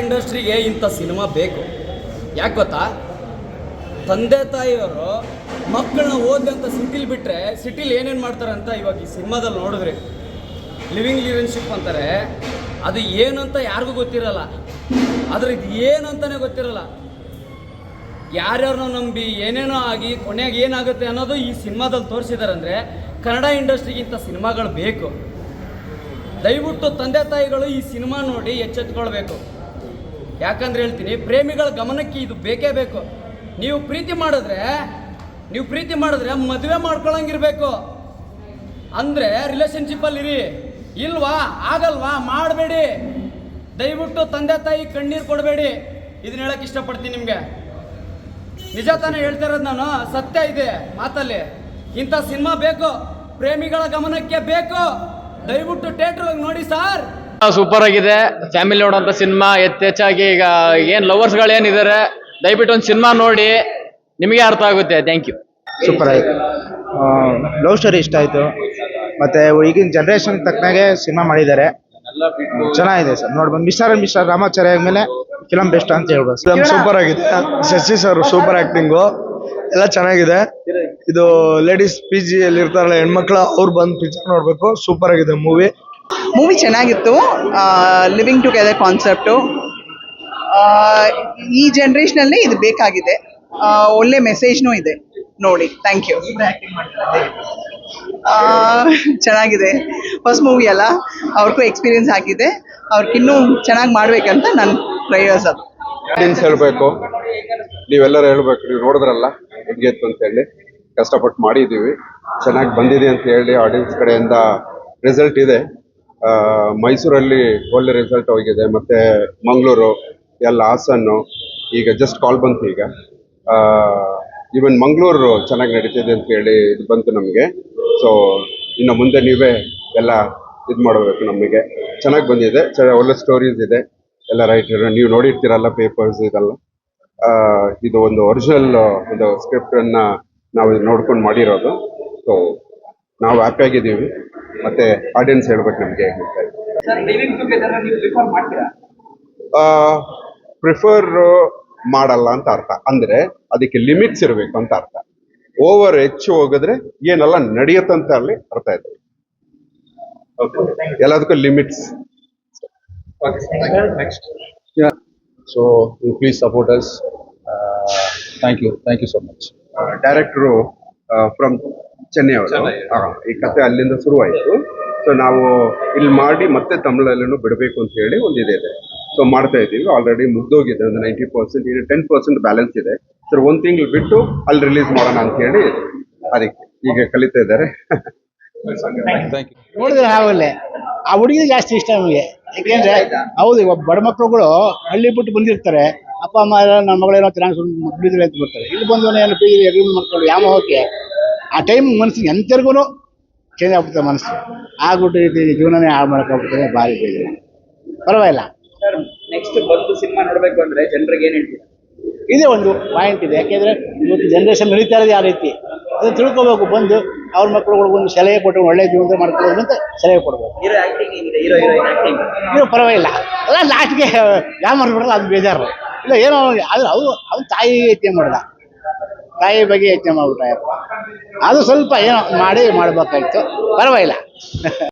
ಇಂಡಸ್ಟ್ರಿಗೆ ಇಂಥ ಸಿನಿಮಾ ಬೇಕು. ಯಾಕೆ ಗೊತ್ತಾ? ತಂದೆ ತಾಯಿಯವರು ಮಕ್ಕಳನ್ನ ಓದಂತ ಸಿಟಿಲಿ ಬಿಟ್ಟರೆ ಸಿಟಿಲಿ ಏನೇನು ಮಾಡ್ತಾರೆ ಅಂತ ಇವಾಗ ಈ ಸಿನಿಮಾದಲ್ಲಿ ನೋಡಿದ್ರಿ. ಲಿವಿಂಗ್ ಲಿವಿಂಗ್ಶಿಪ್ ಅಂತಾರೆ. ಅದು ಏನು ಅಂತ ಯಾರಿಗೂ ಗೊತ್ತಿರಲ್ಲ. ಆದರೆ ಇದು ಏನು ಅಂತಲೇ ಗೊತ್ತಿರಲ್ಲ. ಯಾರ್ಯಾರನ್ನೋ ನಂಬಿ ಏನೇನೋ ಆಗಿ ಕೊನೆಗೆ ಏನಾಗುತ್ತೆ ಅನ್ನೋದು ಈ ಸಿನಿಮಾದಲ್ಲಿ ತೋರಿಸಿದ್ದಾರೆ ಅಂದರೆ ಕನ್ನಡ ಇಂಡಸ್ಟ್ರಿಗಿಂತ ಸಿನಿಮಾಗಳು ಬೇಕು. ದಯವಿಟ್ಟು ತಂದೆ ತಾಯಿಗಳು ಈ ಸಿನಿಮಾ ನೋಡಿ ಎಚ್ಚೆತ್ಕೊಳ್ಬೇಕು. ಯಾಕಂದ್ರೆ ಹೇಳ್ತೀನಿ, ಪ್ರೇಮಿಗಳ ಗಮನಕ್ಕೆ ಇದು ಬೇಕೇ ಬೇಕು. ನೀವು ಪ್ರೀತಿ ಮಾಡಿದ್ರೆ, ನೀವು ಪ್ರೀತಿ ಮಾಡಿದ್ರೆ ಮದುವೆ ಮಾಡ್ಕೊಳಂಗಿರ್ಬೇಕು. ಅಂದರೆ ರಿಲೇಷನ್ಶಿಪ್ಪಲ್ಲಿ ಇರಿ. ಇಲ್ವಾ? ಆಗಲ್ವಾ? ಮಾಡಬೇಡಿ. ದಯವಿಟ್ಟು ತಂದೆ ತಾಯಿ ಕಣ್ಣೀರು ಕೊಡಬೇಡಿ. ಇದನ್ನ ಹೇಳಕ್ಕೆ ಇಷ್ಟಪಡ್ತೀನಿ ನಿಮಗೆ. ನಿಜ ತಾನೇ ಹೇಳ್ತಾ ಇರೋದು ನಾನು, ಸತ್ಯ ಇದೆ ಮಾತಲ್ಲಿ. ಇಂಥ ಸಿನಿಮಾ ಬೇಕು, ಪ್ರೇಮಿಗಳ ಗಮನಕ್ಕೆ ಬೇಕು. ದಯವಿಟ್ಟು ಥಿಯೇಟ್ರ್ ನೋಡಿ ಸರ್. ಸೂಪರ್ ಆಗಿದೆ. ಫ್ಯಾಮಿಲಿ ನೋಡೋಂಥ ಸಿನಿಮಾ ಹೆಚ್ಚಾಗಿ ಈಗ ಏನ್ ಲವರ್ಸ್ಗಳು ಏನಿದ್ದಾರೆ ದಯವಿಟ್ಟು ಒಂದು ಸಿನಿಮಾ ನೋಡಿ ನಿಮಗೆ ಅರ್ಥ ಆಗುತ್ತೆ. ಥ್ಯಾಂಕ್ ಯು ಸೂಪರ್ ಆಯಿತು. ಲವ್ ಸ್ಟೋರಿ ಇಷ್ಟ ಆಯ್ತು. ಮತ್ತೆ ಈಗಿನ ಜನರೇಷನ್ ತಕ್ಕನಾಗೆ ಸಿನಿಮಾ ಮಾಡಿದ್ದಾರೆ. ಚೆನ್ನಾಗಿದೆ ಸರ್ ನೋಡ್ಬೋದು. ಮಿಸ್ಟರ್ ಮಿಸ್ಟರ್ ರಾಮಾಚಾರ್ಯ ಆದ್ಮೇಲೆ ಫಿಲಮ್ ಬೆಸ್ಟ್ ಅಂತ ಹೇಳ್ಬೋದು ಫಿಲಮ್ ಸೂಪರ್ ಆಗಿದೆ. ಶಶಿ ಸರ್ ಸೂಪರ್ ಆಕ್ಟಿಂಗು ಎಲ್ಲ ಚೆನ್ನಾಗಿದೆ. ಇದು ಲೇಡೀಸ್ ಪಿ ಜಿ ಅಲ್ಲಿ ಇರ್ತಾರಲ್ಲ ಹೆಣ್ಮಕ್ಳು ಅವ್ರು ಬಂದು ಪಿಕ್ಚರ್ ನೋಡ್ಬೇಕು. ಸೂಪರ್ ಆಗಿದೆ ಮೂವಿ ಮೂವಿ ಚೆನ್ನಾಗಿತ್ತು ಲಿವಿಂಗ್ ಟುಗೆದರ್ ಕಾನ್ಸೆಪ್ಟು ಈ ಜನ್ರೇಷನಲ್ಲಿ ಇದು ಬೇಕಾಗಿದೆ. ಆ, ಒಳ್ಳೆ ಮೆಸೇಜ್ನೂ ಇದೆ. ನೋಡಿ ಥ್ಯಾಂಕ್ ಯು ಚೆನ್ನಾಗಿದೆ. ಫಸ್ಟ್ ಮೂವಿ ಅಲ್ಲ ಅವ್ರಿಗೂ ಎಕ್ಸ್ಪೀರಿಯನ್ಸ್ ಆಗಿದೆ. ಅವ್ರಿಗಿನ್ನೂ ಚೆನ್ನಾಗಿ ಮಾಡ್ಬೇಕಂತ ನನ್ನ ಪ್ರಯೋಸ ಅದು. ಆಡಿಯನ್ಸ್ ಹೇಳಬೇಕು. ನೀವೆಲ್ಲರೂ ಹೇಳಬೇಕು ನೀವು ನೋಡಿದ್ರಲ್ಲ ಹೆಂಗಿತ್ತು ಅಂತ ಹೇಳಿ. ಕಷ್ಟಪಟ್ಟು ಮಾಡಿದ್ದೀವಿ. ಚೆನ್ನಾಗಿ ಬಂದಿದೆ ಅಂತ ಹೇಳಿ ಆಡಿಯನ್ಸ್ ಕಡೆಯಿಂದ ರಿಸಲ್ಟ್ ಇದೆ. ಮೈಸೂರಲ್ಲಿ ಒಳ್ಳೆ ರಿಸಲ್ಟ್ ಹೋಗಿದೆ, ಮತ್ತೆ ಮಂಗಳೂರು, ಎಲ್ಲ ಹಾಸನ್ನು, ಈಗ ಜಸ್ಟ್ ಕಾಲ್ ಬಂತು ಈಗ. ಈವನ್ ಮಂಗಳೂರು ಚೆನ್ನಾಗಿ ನಡೀತಿದೆ ಅಂತ ಹೇಳಿ ಇದು ಬಂತು ನಮಗೆ. ಸೊ ಇನ್ನು ಮುಂದೆ ನೀವೇ ಎಲ್ಲ ಇದು ಮಾಡಬೇಕು ನಮಗೆ. ಚೆನ್ನಾಗಿ ಬಂದಿದೆ, ಚ, ಒಳ್ಳೆ ಸ್ಟೋರೀಸ್ ಇದೆ. ಎಲ್ಲ ರೈಟರ್ ನೀವು ನೋಡಿರ್ತೀರಲ್ಲ ಪೇಪರ್ಸ್ ಇದೆಲ್ಲ. ಇದು ಒಂದು ಒರಿಜಿನಲ್ ಒಂದು ಸ್ಕ್ರಿಪ್ಟನ್ನು ನಾವು ನೋಡ್ಕೊಂಡು ಮಾಡಿರೋದು. ಸೊ ನಾವು ಹ್ಯಾಪಿ ಆಗಿದ್ದೀವಿ. ಮತ್ತೆ ಆಡಿಯನ್ಸ್ ಹೇಳ್ಬೇಕು ನಮಗೆ ಪ್ರಿಫರ್ ಮಾಡಲ್ಲ ಅಂತ ಅರ್ಥ. ಅಂದ್ರೆ ಅದಕ್ಕೆ ಲಿಮಿಟ್ಸ್ ಇರಬೇಕು ಅಂತ ಅರ್ಥ. ಓವರ್ ಹೆಚ್ಚು ಹೋಗಿದ್ರೆ ಏನೆಲ್ಲ ನಡೆಯುತ್ತಂತ ಅಲ್ಲಿ ಅರ್ಥ ಇದೆ ಎಲ್ಲದಕ್ಕೂ limits so you please supporters us. You thank you so much. Director from Chennai ಅವರು ಹಾ, ಈ ಕತೆ ಅಲ್ಲಿಂದ ಶುರುವಾಯಿತು. ಸೊ ನಾವು ಇಲ್ಲಿ ಮಾಡಿ ಮತ್ತೆ ತಮಿಳಲ್ಲೂ ಬಿಡಬೇಕು ಅಂತ ಹೇಳಿ ಒಂದು ಇದೆ ಸೊ ಮಾಡ್ತಾ ಇದ್ದೀವಿ. ಆಲ್ರೆಡಿ ಮುಗ್ದೋಗಿದೆ. ಒಂದು ನೈಂಟಿ ಪರ್ಸೆಂಟ್ ಈಗ ಟೆನ್ ಪರ್ಸೆಂಟ್ ಬ್ಯಾಲೆನ್ಸ್ ಇದೆ. ಸರ್ ಒಂದು ತಿಂಗಳು ಬಿಟ್ಟು ಅಲ್ಲಿ ರಿಲೀಸ್ ಮಾಡೋಣ ಅಂತ ಹೇಳಿ ಅದಕ್ಕೆ ಈಗ ಕಲಿತಾ ಇದ್ದಾರೆ. ನೋಡಿದ್ರೆ ಆವಾಗಲೇ ಆ ಹುಡುಗಿಗೆ ಜಾಸ್ತಿ ಇಷ್ಟ ನಮಗೆ. ಯಾಕೆಂದ್ರೆ ಹೌದು ಇವಾಗ ಬಡ ಮಕ್ಕಳುಗಳು ಹಳ್ಳಿ ಬಿಟ್ಟು ಬಂದಿರ್ತಾರೆ. ಅಪ್ಪ ಅಮ್ಮ ಎಲ್ಲ ನಮ್ಮ ಮಗಳೇನೋ ಚೆನ್ನಾಗಿ ಬಿಡಿದ್ರೆ ಅಂತ ಬರ್ತಾರೆ. ಇಲ್ಲಿ ಬಂದು ಏನು ಪಿ ಅಗ್ರಿಮೆಂಟ್ ಮಾಡ್ಕೊಂಡು ಯಾವ ಹೋಗಕ್ಕೆ ಆ ಟೈಮ್ ಮನಸ್ಸಿಗೆ ಎಂತರ್ಗೂ ಚೇಂಜ್ ಆಗ್ಬಿಡ್ತದೆ ಮನಸ್ಸು. ಆಗ್ಬಿಟ್ಟು ಇದು ಜೀವನನೇ ಹಾಳು ಮಾಡ್ಕೊಬಿಡ್ತಾರೆ ಭಾರಿ ಬೇಜಾರು. ಪರವಾಗಿಲ್ಲ. ನೆಕ್ಸ್ಟ್ ಬಂದು ಸಿನಿಮಾ ನೋಡಬೇಕು ಅಂದ್ರೆ ಜನರಿಗೆ ಏನು ಹೇಳ್ತೀರಾ? ಇದೇ ಒಂದು ಪಾಯಿಂಟ್ ಇದೆ. ಯಾಕೆಂದ್ರೆ ಇವತ್ತು ಜನ್ರೇಷನ್ ನಡೀತಾ ಇರೋದು ಯಾವ ರೀತಿ. ಅದನ್ನ ತಿಳ್ಕೊಬೇಕು. ಬಂದು ಅವ್ರ ಮಕ್ಕಳುಗಳಿಗೆ ಒಂದು ಸಲಹೆ ಕೊಟ್ಟು ಒಳ್ಳೆ ಜೀವನ ಮಾಡ್ಕೊಳ್ಬೇಕು ಅಂತ ಸಲಹೆ ಕೊಡ್ಬೇಕು. ಹೀರೋ ಆಕ್ಟಿಂಗ್ ಏನಿದೆ ಹೀರೋ ಹೀರೋಯಿನ್ ಆಕ್ಟಿಂಗ್ ಪರವಾಗಿಲ್ಲ. ಅಲ್ಲ ಲಾಸ್ಟ್ಗೆ ಯಾವ ಮಾಡ್ಬಿಡಲ್ಲ ಅದು ಬೇಜಾರು. ಇಲ್ಲ ಏನೋ ಅದು ಅವ್ರು ಅವ್ನ ತಾಯಿ ಐತಿ ಮಾಡ್ದ. ತಾಯಿ ಬಗ್ಗೆ ಯೋಚನೆ ಮಾಡ್ಬಿಟ್ಟ ಅದು ಸ್ವಲ್ಪ ಏನೋ ಮಾಡಿ ಮಾಡಬೇಕಾಯ್ತು. ಪರವಾಗಿಲ್ಲ.